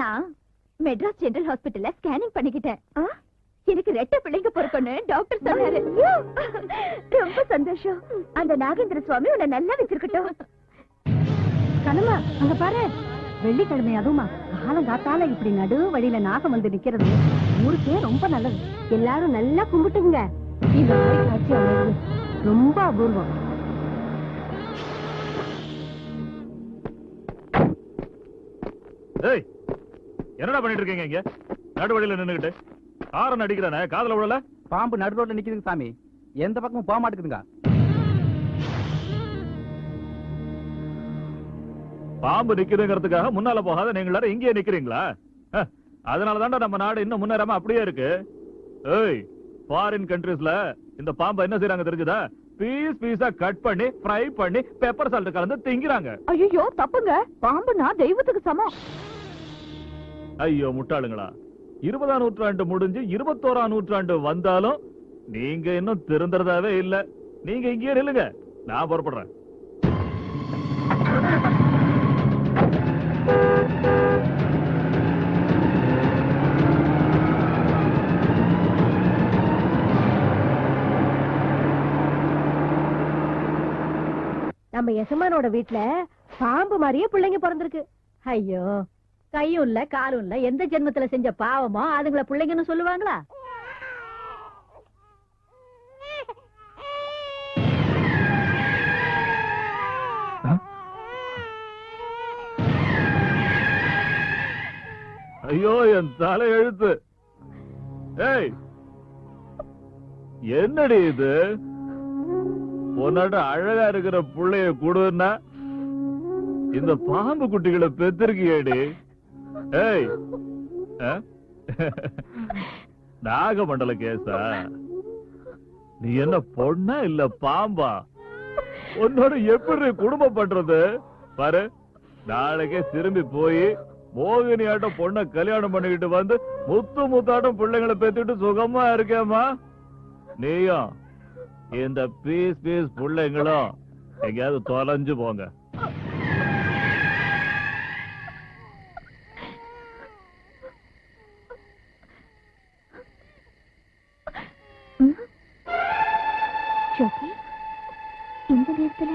நான் மெட்ராஸ் ஜெனரல் ஹாஸ்பிடல்ல ஸ்கேனிங் பண்ணிக்கிட்டேன். ஆ? எனக்கு ரெட்டை பிள்ளைங்க பிறக்கணும் டாக்டர் சொன்னாரு. ரொம்ப சந்தோஷம். அந்த நாகேந்திர சுவாமி உன்னை நல்லா வச்சிருக்கட்டும். கனமா அங்க பாரு. வெள்ளிக்கிழமை அதுவுமா. காலம் காத்தால இப்படி நடு வழியில நாகம் வந்து நிக்கிறது ஊருக்கே ரொம்ப நல்லது. எல்லாரும் நல்லா கும்பிட்டுங்க இந்த மாதிரி காட்சி அமைவது ரொம்ப அபூர்வம். ஏய் என்னடா பண்ணிட்டு இருக்கீங்க இங்க? நடுவழியில நின்னுகிட்டு. காரன் அடிக்கிறானே காதுல விழல? பாம்பு நடு ரோட்ல நிக்குதுங்க சாமி. எந்த பக்கமும் போக மாட்டேங்குதுங்க. பாம்பு நிக்குதுங்கிறதுக்காக முன்னால போகாத நீங்க எல்லாரும் இங்கேயே நிக்கிறீங்களா? அதனாலதான்டா நம்ம நாடு இன்னும் முன்னேறாம அப்படியே இருக்கு. ஏய் ஃபாரின் கண்ட்ரீஸ்ல இந்த பாம்பை என்ன செய்றாங்க தெரிஞ்சுதா? பீஸ் பீஸா கட் பண்ணி ஃப்ரை பண்ணி பெப்பர் சால்ட் கலந்து திங்கிறாங்க. ஐயோ தப்புங்க. பாம்புனா தெய்வத்துக்கு சமம். ஐயோ முட்டாளுங்களா. இருபதாம் நூற்றாண்டு முடிஞ்சு இருபத்தோராம் நூற்றாண்டு வந்தாலும் நீங்க இன்னும் திருந்துறதாவே இல்ல. நீங்க இங்கேயே நில்லுங்க. நான் புறப்படுறேன். நம்ம எசமானோட வீட்டுல பாம்பு மாதிரியே பிள்ளைங்க பிறந்திருக்கு. ஐயோ. கையும் இல்ல காலும் இல்ல எந்த ஜென்மத்துல செஞ்ச பாவமோ அதுங்களை பிள்ளைங்கன்னு சொல்லுவாங்களா? ஐயோ என் தலை எழுத்து. ஏய் என்னடி இது? உன்னோட அழகா இருக்கிற புள்ளைய கொடுன்னா இந்த பாம்பு குட்டிகளை பெத்திருக்கியேடி? ஏய் ஆ? நாகமண்டல கேசா நீ என்ன பொண்ணா இல்ல பாம்பா? உன்னோட எப்படி குடும்பம் பண்றது? பாரு நாளைக்கே திரும்பி போய் மோகினி ஆட்டம் பொண்ண கல்யாணம் பண்ணிக்கிட்டு வந்து முத்து முத்தாட்டம் பிள்ளைங்களை பெத்துட்டு சுகமா இருக்கேம்மா. நீயும் இந்த பீஸ் பீஸ் பிள்ளைங்களும் எங்கேயாவது தொலைஞ்சு போங்க. ஜோதி இந்த நேரத்துல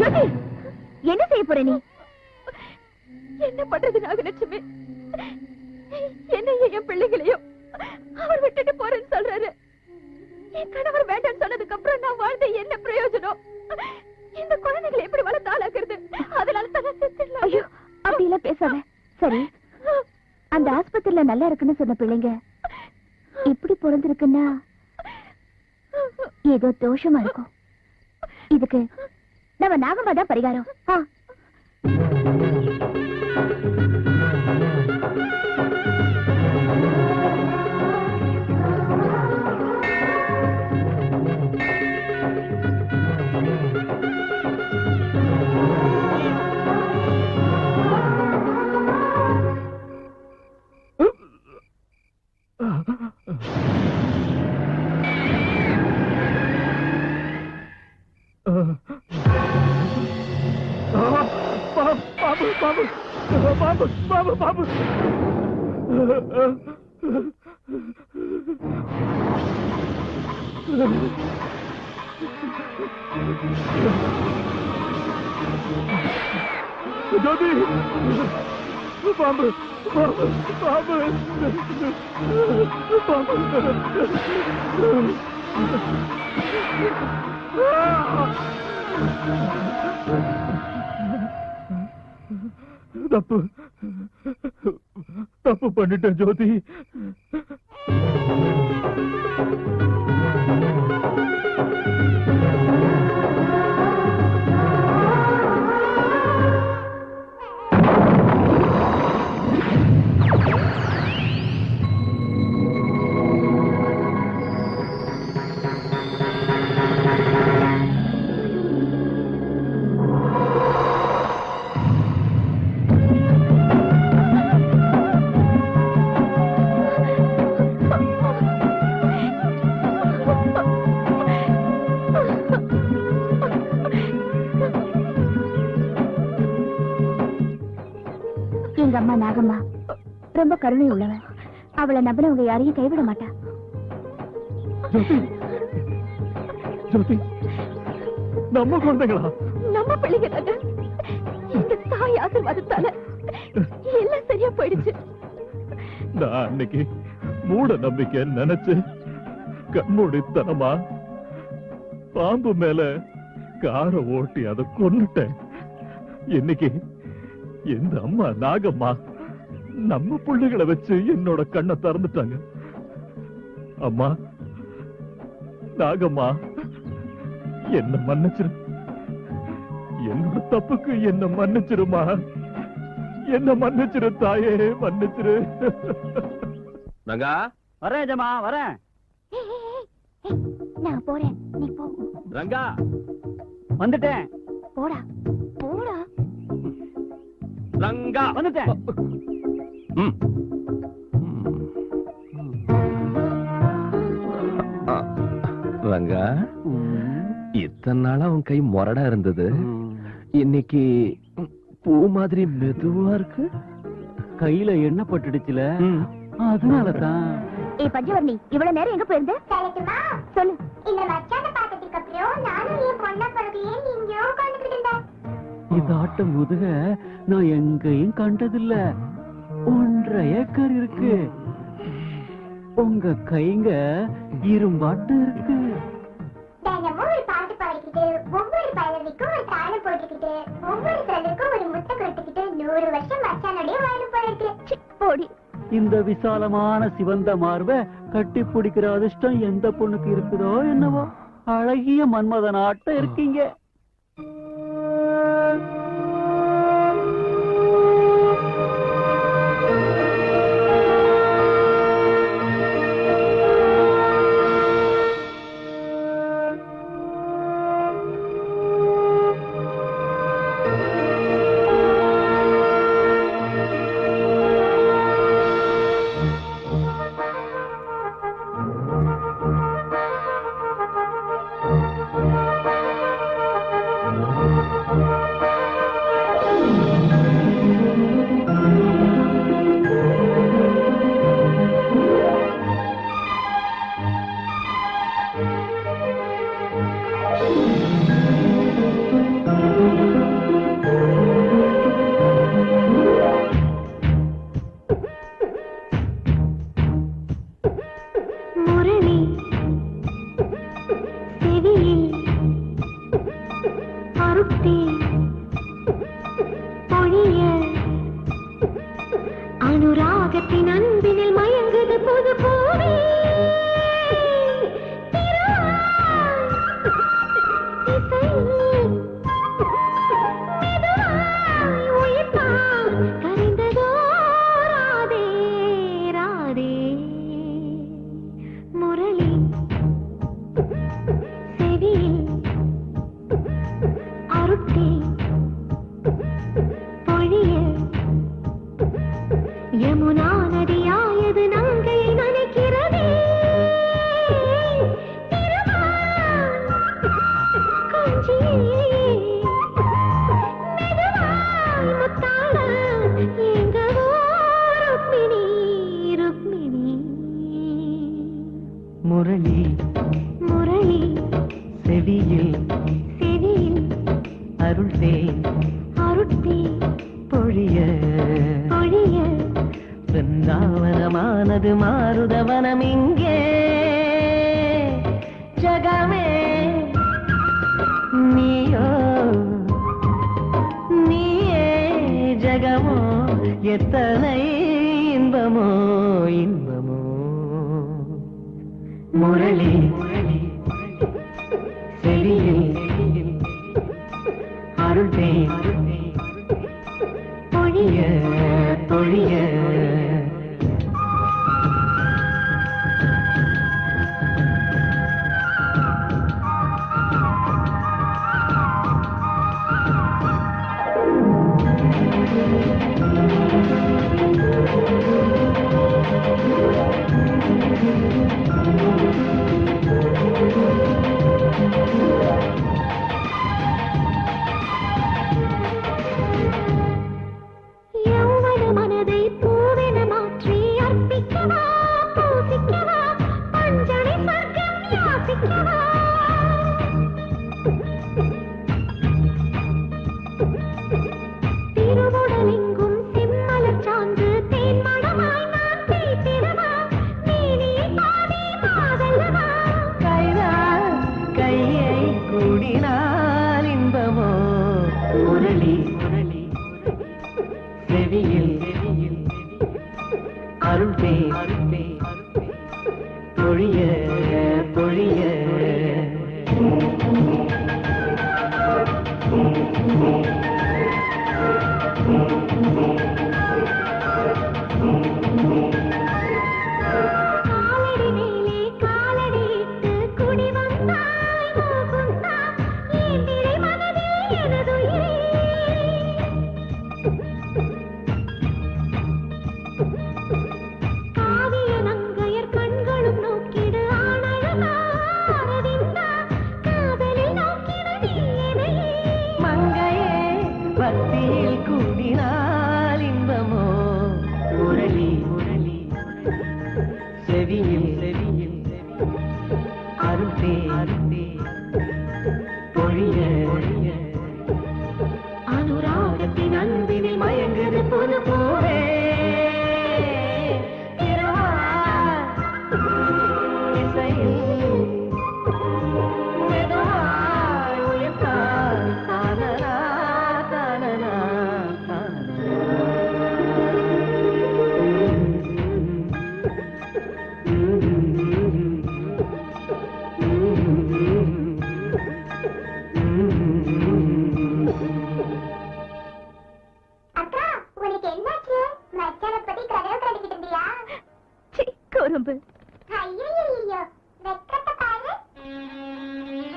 ஜோதி என்ன செய்ய போற நீ? என்ன பண்றது நாகலட்சுமி? என்னையும் என் பிள்ளைகளையும் அவர் விட்டுட்டு போறேன்னு சொல்றாரு. என் கணவர் வேண்டாம்னு சொன்னதுக்கு அப்புறம் நான் வாழ்ந்த என்ன பிரயோஜனம்? இந்த குழந்தைகளை எப்படி வளர்த்து ஆளாக்குறது? அதனால தான் செத்துடலாம். ஐயோ அப்படி எல்லாம் பேசாத. சரி அந்த ஆஸ்பத்திரியில நல்லா இருக்குன்னு சொன்ன பிள்ளைங்க இப்படி பிறந்திருக்குன்னா? ஏதோ தோஷமா இருக்கும். இதுக்கு நம்ம நாகமாதான் பரிகாரம். ஆ. பாம்பு பாம்பு பாம்பு பாம்பு ஜோதி பாம்பு பாம்பு பாம்பு தப்பு தப்பு பண்ணிட்டேன் ஜோதி எங்க அம்மா நாகம்மா ரொம்ப கருணை உள்ளவ அவளை நம்பினவங்க யாரையும் கைவிட மாட்டா. ஜோதி நம்ம குழந்தைங்களா நம்ம பிள்ளைங்க இந்த தாய் ஆசீர்வாதத்தால எல்லாம் சரியா போயிடுச்சு. நான் அன்னைக்கு மூட நம்பிக்கை நினைச்சு கண்மூடித்தனமா பாம்பு மேல காரை ஓட்டி அதை கொன்னுட்டேன். இன்னைக்கு எந்த அம்மா நாகம்மா? நம்ம பிள்ளைகளை வச்சு என்னோட கண்ணை திறந்துட்டாங்க. அம்மா நாகம்மா என்ன மன்னிச்சிரு. என்னோட தப்புக்கு என்ன மன்னிச்சிருமா? என்ன மன்னிச்சிரு தாயே மன்னிச்சிரு. ரங்கா வரேன் ஜமா வரேன். நான் போறேன். நீ போ. ரங்கா வந்துட்டேன். போடா போடா. ரங்கா வந்துட்டேன். ரங்கா இத்தனை நாளா உன் கை முரடா இருந்தது. இன்னைக்கு பூ மாதிரி மெதுவா இருக்கு. கையில எண்ணெய் பட்டுடுச்சுல. ம். அதனால தான் ஏ பஞ்சவர்ணி இவ்வளவு நேரம் எங்க போயிருந்த? சொல்லு. இந்த மச்சான பார்த்ததுக்கு அப்புறம் நானும் இந்த ஆட்ட முதுக நான் எங்கேயும் கண்டதில்ல. ஒன்றரை ஏக்கர் இருக்கு. உங்க கைங்க இரும்பாட்டு இருக்கு. தினமும் ஒரு பாட்டு பாடிக்கிட்டு ஒவ்வொரு பல்லவிக்கும் ஒரு தாளம் போட்டுக்கிட்டு ஒவ்வொரு சொல்லுக்கும் ஒரு முட்டை கொடுத்துக்கிட்டு நூறு வருஷம் மச்சானுடைய வாழும் போல இருக்கு போடி. இந்த விசாலமான சிவந்த மார்பை கட்டி பிடிக்கிற அதிர்ஷ்டம் எந்த பொண்ணுக்கு இருக்குதோ என்னவோ. அழகிய மன்மதன் ஆட்டம் இருக்கீங்க. அருத்தே பொழிய அனுராகத்தின் அன்பினில் உலகமே. நீயோ நீயே ஜகமோ எத்தனை இன்பமோ இன்பமோ. முரளி செடியில் அருள் பொழிய தொழிய